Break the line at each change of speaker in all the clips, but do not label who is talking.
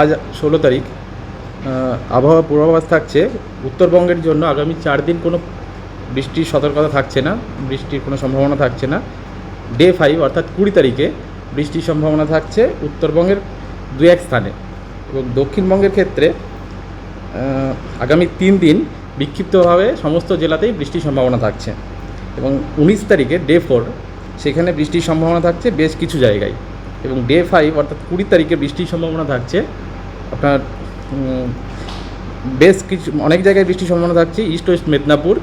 আজ ষোলো তারিখ আবহাওয়া পূর্বাভাস থাকছে। উত্তরবঙ্গের জন্য আগামী চার দিন কোনো বৃষ্টির সতর্কতা থাকছে না, বৃষ্টির কোনো সম্ভাবনা থাকছে না। ডে ফাইভ অর্থাৎ কুড়ি তারিখে বৃষ্টির সম্ভাবনা থাকছে উত্তরবঙ্গের দু এক স্থানে এবং দক্ষিণবঙ্গের ক্ষেত্রে আগামী তিন দিন বিক্ষিপ্তভাবে সমস্ত জেলাতেই বৃষ্টির সম্ভাবনা থাকছে এবং উনিশ তারিখে ডে ফোর সেখানে বৃষ্টির সম্ভাবনা থাকছে বেশ কিছু জায়গায়। এবং ডে ফাইভ, অর্থাৎ কুড়ি তারিখে বৃষ্টির সম্ভাবনা থাকছে। আপনার বেশ কিছু, অনেক জায়গায় বৃষ্টির সম্ভাবনা থাকছে। East west Medinipur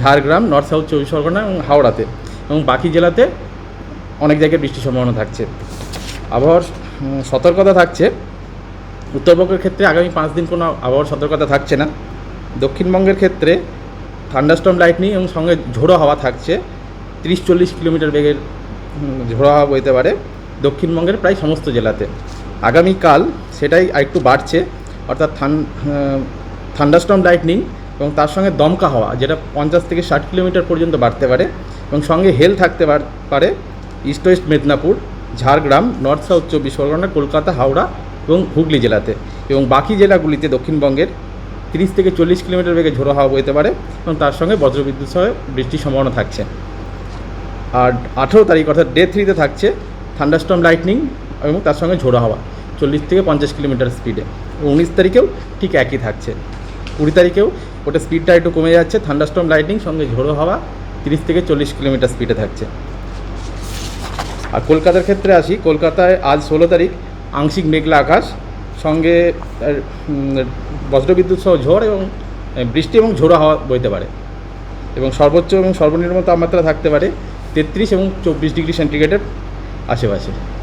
Jhargram north south Chabbish Pargana এবং হাওড়াতে। এবং বাকি জেলাতে অনেক জায়গায় বৃষ্টির সম্ভাবনা থাকছে। আবহাওয়ার সতর্কতা থাকছে। উত্তরবঙ্গের ক্ষেত্রে আগামী পাঁচ দিন কোনো আবহাওয়ার সতর্কতা থাকছে না। দক্ষিণবঙ্গের ক্ষেত্রে থান্ডারস্টর্ম, লাইটনিং এবং সঙ্গে ঝোড়ো হাওয়া থাকছে। তিরিশ চল্লিশ কিলোমিটার বেগের ঝোড়ো হাওয়া বইতে পারে। দক্ষিণবঙ্গের প্রায় সমস্ত জেলাতে। আগামীকাল সেটাই আরেকটু বাড়ছে, অর্থাৎ থান থান্ডারস্টর্ম লাইটনিং এবং তার সঙ্গে দমকা হাওয়া, যেটা পঞ্চাশ থেকে ষাট কিলোমিটার পর্যন্ত বাড়তে পারে এবং সঙ্গে হেল থাকতে পারে east west Medinipur, Jhargram, north south Chabbish Pargana, Kolkata, Howrah এবং হুগলি জেলাতে। এবং বাকি জেলাগুলিতে দক্ষিণবঙ্গের তিরিশ থেকে চল্লিশ কিলোমিটার বেগে ঝোড়ো হাওয়া বইতে পারে এবং তার সঙ্গে বজ্রবিদ্যুৎ সহ বৃষ্টির সম্ভাবনা থাকছে। আর আঠেরো তারিখ, অর্থাৎ ডে থ্রিতে থাকছে থান্ডারস্টর্ম লাইটনিং এবং তার সঙ্গে ঝোড়ো হাওয়া, চল্লিশ থেকে পঞ্চাশ কিলোমিটার স্পিডে উনিশ তারিখেও ঠিক একই থাকছে। কুড়ি তারিখেও ওটা স্পিডটা একটু কমে যাচ্ছে, থান্ডারস্টর্ম লাইটনিং সঙ্গে ঝোড়ো হাওয়া, তিরিশ থেকে চল্লিশ কিলোমিটার স্পিডে থাকছে। আর কলকাতার ক্ষেত্রে আসি, কলকাতায় আজ ষোলো তারিখ, আংশিক মেঘলা আকাশ, সঙ্গে বজ্রবিদ্যুৎ সহ ঝড় এবং বৃষ্টি এবং ঝোড়ো হাওয়া বইতে পারে। এবং সর্বোচ্চ এবং সর্বনিম্ন তাপমাত্রা থাকতে পারে তেত্রিশ এবং চব্বিশ ডিগ্রি সেন্টিগ্রেডের আশেপাশে।